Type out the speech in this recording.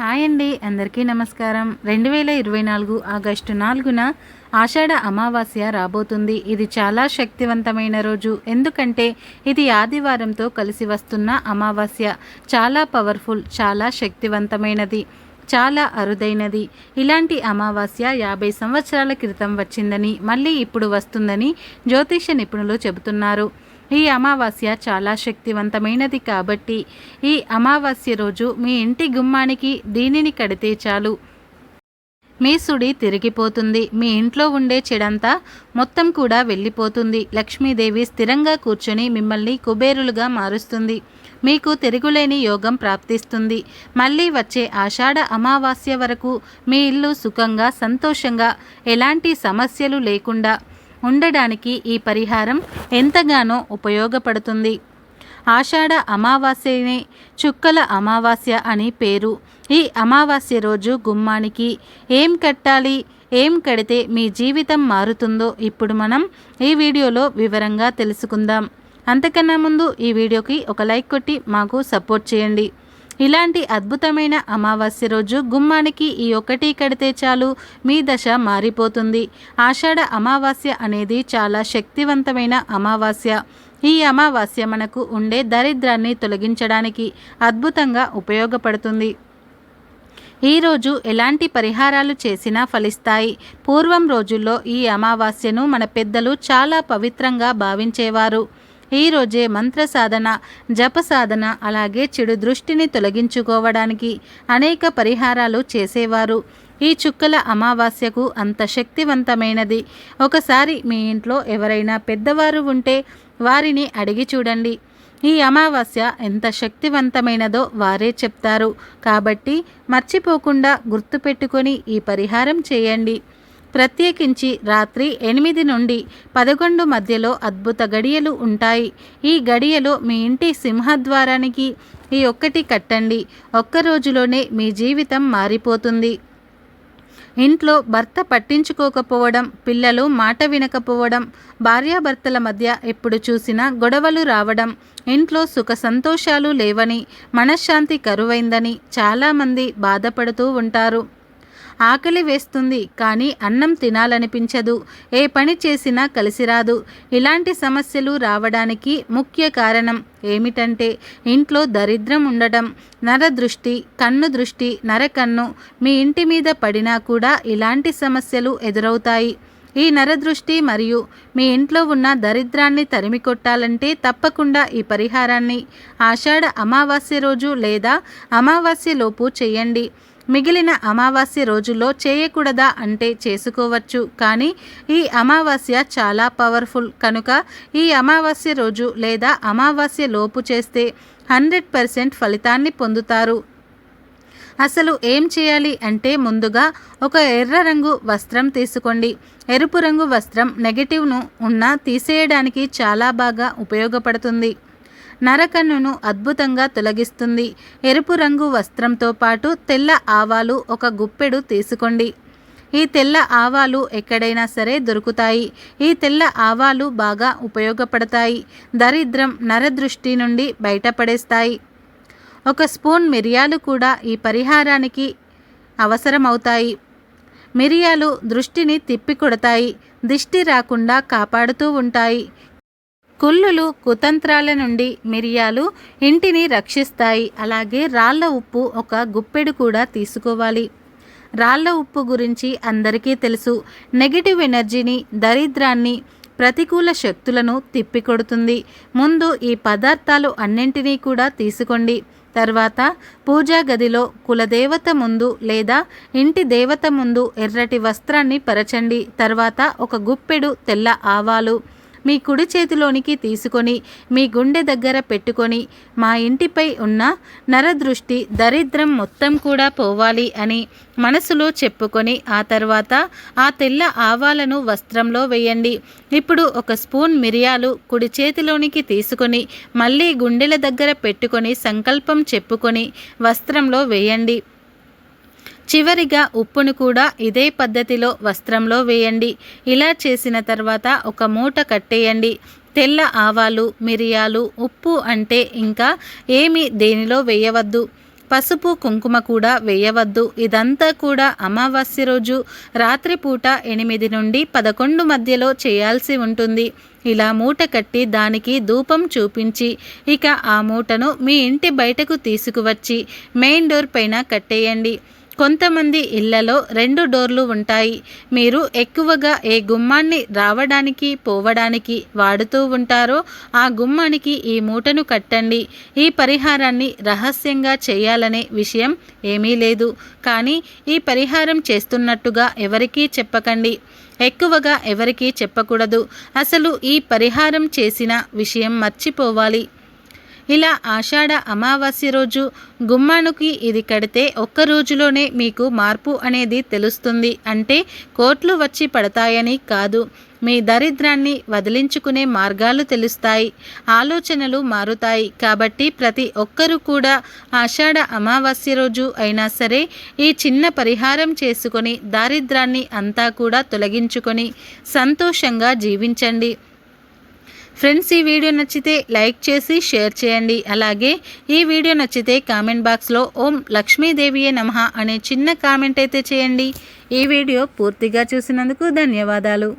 Hi అండి అందరికీ నమస్కారం. రెండు వేల ఇరవై నాలుగు ఆగస్టు నాలుగున ఆషాఢ అమావాస్య రాబోతుంది. ఇది చాలా శక్తివంతమైన రోజు. ఎందుకంటే ఇది ఆదివారంతో కలిసి వస్తున్న అమావాస్య. చాలా పవర్ఫుల్ చాలా శక్తివంతమైనది. చాలా అరుదైనది. ఇలాంటి అమావాస్య యాభై సంవత్సరాల క్రితం వచ్చిందని మళ్ళీ ఇప్పుడు వస్తుందని జ్యోతిష నిపుణులు చెబుతున్నారు. ఈ అమావాస్య చాలా శక్తివంతమైనది కాబట్టి ఈ అమావాస్య రోజు మీ ఇంటి గుమ్మానికి దీనిని కడితే చాలు. మీ సుడి తిరిగిపోతుంది. మీ ఇంట్లో ఉండే చెడంతా మొత్తం కూడా వెళ్ళిపోతుంది. లక్ష్మీదేవి స్థిరంగా కూర్చొని మిమ్మల్ని కుబేరులుగా మారుస్తుంది. మీకు తిరుగులేని యోగం ప్రాప్తిస్తుంది. మళ్ళీ వచ్చే ఆషాఢ అమావాస్య వరకు మీ ఇల్లు సుఖంగా సంతోషంగా ఎలాంటి సమస్యలు లేకుండా ఉండడానికి ఈ పరిహారం ఎంతగానో ఉపయోగపడుతుంది. ఆషాఢ అమావాస్యనే చుక్కల అమావాస్య అని పేరు. ఈ అమావాస్య రోజు గుమ్మానికి ఏం కట్టాలి ఏం కడితే మీ జీవితం మారుతుందో ఇప్పుడు మనం ఈ వీడియోలో వివరంగా తెలుసుకుందాం. అంతకన్నా ముందు ఈ వీడియోకి ఒక లైక్ కొట్టి మాకు సపోర్ట్ చేయండి. ఇలాంటి అద్భుతమైన అమావాస్య రోజు గుమ్మానికి ఈ ఒకటి కడితే చాలు మీ దశ మారిపోతుంది. ఆషాఢ అమావాస్య అనేది చాలా శక్తివంతమైన అమావాస్య. ఈ అమావాస్య మనకు ఉండే దరిద్రాన్ని తొలగించడానికి అద్భుతంగా ఉపయోగపడుతుంది. ఈరోజు ఎలాంటి పరిహారాలు చేసినా ఫలిస్తాయి. పూర్వం రోజుల్లో ఈ అమావాస్యను మన పెద్దలు చాలా పవిత్రంగా భావించేవారు. ఈరోజే మంత్ర సాధన జప సాధన అలాగే చెడు దృష్టిని తొలగించుకోవడానికి అనేక పరిహారాలు చేసేవారు. ఈ చుక్కల అమావాస్యకు అంత శక్తివంతమైనది. ఒకసారి మీ ఇంట్లో ఎవరైనా పెద్దవారు ఉంటే వారిని అడిగి చూడండి. ఈ అమావాస్య ఎంత శక్తివంతమైనదో వారే చెప్తారు. కాబట్టి మర్చిపోకుండా గుర్తుపెట్టుకొని ఈ పరిహారం చేయండి. ప్రత్యేకించి రాత్రి ఎనిమిది నుండి పదకొండు మధ్యలో అద్భుత గడియలు ఉంటాయి. ఈ గడియలో మీ ఇంటి సింహద్వారానికి ఈ ఒక్కటి కట్టండి. ఒక్క రోజులోనే మీ జీవితం మారిపోతుంది. ఇంట్లో భర్త పట్టించుకోకపోవడం పిల్లలు మాట వినకపోవడం భార్యాభర్తల మధ్య ఎప్పుడు చూసినా గొడవలు రావడం ఇంట్లో సుఖ సంతోషాలు లేవని మనశ్శాంతి కరువైందని చాలామంది బాధపడుతూ ఉంటారు. ఆకలి వేస్తుంది కానీ అన్నం తినాలనిపించదు. ఏ పని చేసినా కలిసి రాదు ఇలాంటి సమస్యలు రావడానికి ముఖ్య కారణం ఏమిటంటే ఇంట్లో దరిద్రం ఉండడం నరదృష్టి కన్ను దృష్టి నరకన్ను మీ ఇంటి మీద పడినా కూడా ఇలాంటి సమస్యలు ఎదురవుతాయి. ఈ నరదృష్టి మరియు మీ ఇంట్లో ఉన్న దరిద్రాన్ని తరిమి కొట్టాలంటే తప్పకుండా ఈ పరిహారాన్ని ఆషాఢ అమావాస్య రోజు లేదా అమావాస్యలోపు చేయండి. మిగిలిన అమావాస్య రోజుల్లో చేయకూడదా అంటే చేసుకోవచ్చు. కానీ ఈ అమావాస్య చాలా పవర్ఫుల్. కనుక ఈ అమావాస్య రోజు లేదా అమావాస్య లోపు చేస్తే హండ్రెడ్ పర్సెంట్ ఫలితాన్ని పొందుతారు. అసలు ఏం చేయాలి అంటే ముందుగా ఒక ఎర్ర రంగు వస్త్రం తీసుకోండి. ఎరుపు రంగు వస్త్రం నెగటివ్ను ఉన్న తీసేయడానికి చాలా బాగా ఉపయోగపడుతుంది. నరకన్నును అద్భుతంగా తొలగిస్తుంది. ఎరుపు రంగు వస్త్రంతో పాటు తెల్ల ఆవాలు ఒక గుప్పెడు తీసుకోండి. ఈ తెల్ల ఆవాలు ఎక్కడైనా సరే దొరుకుతాయి. ఈ తెల్ల ఆవాలు బాగా ఉపయోగపడతాయి. దరిద్రం నరదృష్టి నుండి బయటపడేస్తాయి. ఒక స్పూన్ మిరియాలు కూడా ఈ పరిహారానికి అవసరమవుతాయి. మిరియాలు దృష్టిని తిప్పికొడతాయి. దిష్టి రాకుండా కాపాడుతూ ఉంటాయి. కుల్లులు కుతంత్రాల నుండి మిరియాలు ఇంటిని రక్షిస్తాయి. అలాగే రాళ్ళ ఉప్పు ఒక గుప్పెడు కూడా తీసుకోవాలి. రాళ్ళ ఉప్పు గురించి అందరికీ తెలుసు. నెగిటివ్ ఎనర్జీని దరిద్రాన్ని ప్రతికూల శక్తులను తిప్పికొడుతుంది. ముందు ఈ పదార్థాలు అన్నింటినీ కూడా తీసుకోండి. తర్వాత పూజా గదిలో కులదేవత ముందు లేదా ఇంటి దేవత ముందు ఎర్రటి వస్త్రాన్ని పరచండి. తర్వాత ఒక గుప్పెడు తెల్ల ఆవాలు. మీ కుడి చేతిలోనికి తీసుకొని మీ గుండె దగ్గర పెట్టుకొని మా ఇంటిపై ఉన్న నరదృష్టి దరిద్రం మొత్తం కూడా పోవాలి అని మనసులో చెప్పుకొని ఆ తర్వాత ఆ తెల్ల ఆవాలను వస్త్రంలో వేయండి. ఇప్పుడు ఒక స్పూన్ మిరియాలు కుడి చేతిలోనికి తీసుకొని మళ్ళీ గుండెల దగ్గర పెట్టుకొని సంకల్పం చెప్పుకొని వస్త్రంలో వేయండి. చివరిగా ఉప్పును కూడా ఇదే పద్ధతిలో వస్త్రంలో వేయండి. ఇలా చేసిన తర్వాత ఒక మూట కట్టేయండి. తెల్ల ఆవాలు మిరియాలు ఉప్పు అంటే ఇంకా ఏమి దేనిలో వేయవద్దు. పసుపు కుంకుమ కూడా వేయవద్దు. ఇదంతా కూడా అమావాస్య రోజు రాత్రిపూట ఎనిమిది నుండి పదకొండు మధ్యలో చేయాల్సి ఉంటుంది. ఇలా మూట కట్టి దానికి ధూపం చూపించి ఇక ఆ మూటను మీ ఇంటి బయటకు తీసుకువచ్చి మెయిన్ డోర్ పైన కట్టేయండి. కొంతమంది ఇళ్ళలో రెండు డోర్లు ఉంటాయి. మీరు ఎక్కువగా ఏ గుమ్మాన్ని రావడానికి పోవడానికి వాడుతూ ఉంటారో ఆ గుమ్మానికి ఈ మూటను కట్టండి. ఈ పరిహారాన్ని రహస్యంగా చేయాలనే విషయం ఏమీ లేదు. కానీ ఈ పరిహారం చేస్తున్నట్టుగా ఎవరికీ చెప్పకండి. ఎక్కువగా ఎవరికీ చెప్పకూడదు. అసలు ఈ పరిహారం చేసిన విషయం మర్చిపోవాలి. ఇలా ఆషాఢ అమావాస్య రోజు గుమ్మానికి ఇది కడితే ఒక్క రోజులోనే మీకు మార్పు అనేది తెలుస్తుంది. అంటే కోట్లు వచ్చి పడతాయని కాదు. మీ దరిద్రాన్ని వదిలించుకునే మార్గాలు తెలుస్తాయి. ఆలోచనలు మారుతాయి. కాబట్టి ప్రతి ఒక్కరూ కూడా ఆషాఢ అమావాస్య రోజు అయినా సరే ఈ చిన్న పరిహారం చేసుకొని దారిద్రాన్ని అంతా కూడా తొలగించుకొని సంతోషంగా జీవించండి. ఫ్రెండ్స్ ఈ వీడియో నచ్చితే లైక్ చేసి షేర్ చేయండి. అలాగే ఈ వీడియో నచ్చితే కామెంట్ బాక్స్లో ఓం లక్ష్మీదేవియే నమః అనే చిన్న కామెంట్ అయితే చేయండి. ఈ వీడియో పూర్తిగా చూసినందుకు ధన్యవాదాలు.